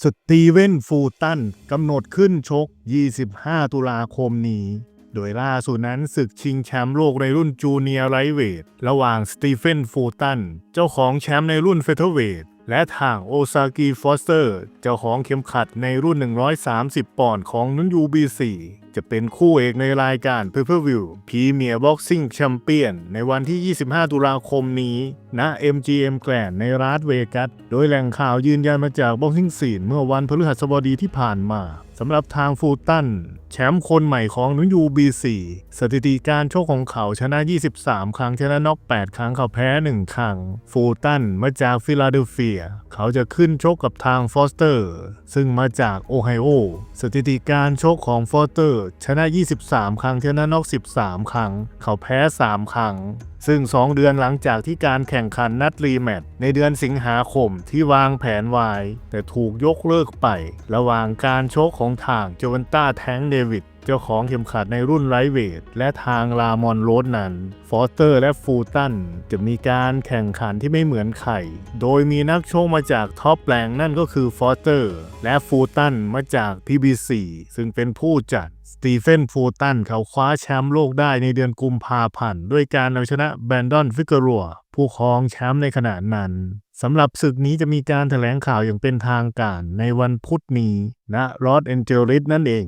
สตีเวนฟูตันกำหนดขึ้นชก 25 ตุลาคมนี้ โดยล่าสุดนั้นศึกชิงแชมป์โลกในรุ่นจูเนียร์ไลเวท ระหว่างสตีเฟนฟูตัน เจ้าของแชมป์ในรุ่นเฟเธอร์เวท และทางโอซากิฟอสเตอร์ เจ้าของเข็มขัดในรุ่น 130 ปอนด์ของนุนยูบีซี จะเป็นคู่เอกในรายการ p พ p e r v i e w พ r เมียร์บ็อกซิ่งแชมเปี้ยนในวันที่ 25 ตุลาคมนี้ณ MGM แกรนในรัฐเวกัส โดยแหล่งข่าวยืนยันมาจากบ็อกซิ่งซีนเมื่อวันพฤหัสบดีที่ผ่านมาสำหรับทางฟูตันแชมป์คนใหม่ของนุยูบีซีสถิติการโชกของเขาชนะ 23 ครั้งชนะน็อก 8 ครั้งเขาแพ้ 1 ครั้ง ฟูตันมาจากฟิลาเดลเฟีย เขาจะขึ้นชกกับทางฟอสเตอร์ ซึ่งมาจากโอไฮโอสถิติการโชกของฟอสเตอร์ ชนะ 23 ครั้งชนะน็อก 13 ครั้ง เขาแพ้ 3 ครั้งซึ่ง 2 เดือนหลังจากที่การแข่งขันนัดรีแมตช์ในเดือนสิงหาคมที่วางแผนไว้แต่ถูกยกเลิกไป ระหว่างการโชกของทางโจวันต้าแทงเดวิดเจ้าของเข็มขัดในรุ่นไลท์เวท และทางลามอนโรดนั้น ฟอสเตอร์และฟูตันจะมีการแข่งขันที่ไม่เหมือนใคร โดยมีนักชกมาจากท็อปแรงนั่นก็คือฟอสเตอร์ และฟูตันมาจาก PBC ซึ่งเป็นผู้จัดสตีเฟนฟูตันเขาคว้าแชมป์โลกได้ในเดือนกุมภาพันธ์ด้วยการเอาชนะแบรนดอนฟิกเกอรัวผู้ครองแชมป์ในขณะนั้น สำหรับศึกนี้จะมีการแถลงข่าวอย่างเป็นทางการในวันพุธนี้ณรอสแอนเจลิสนั่นเอง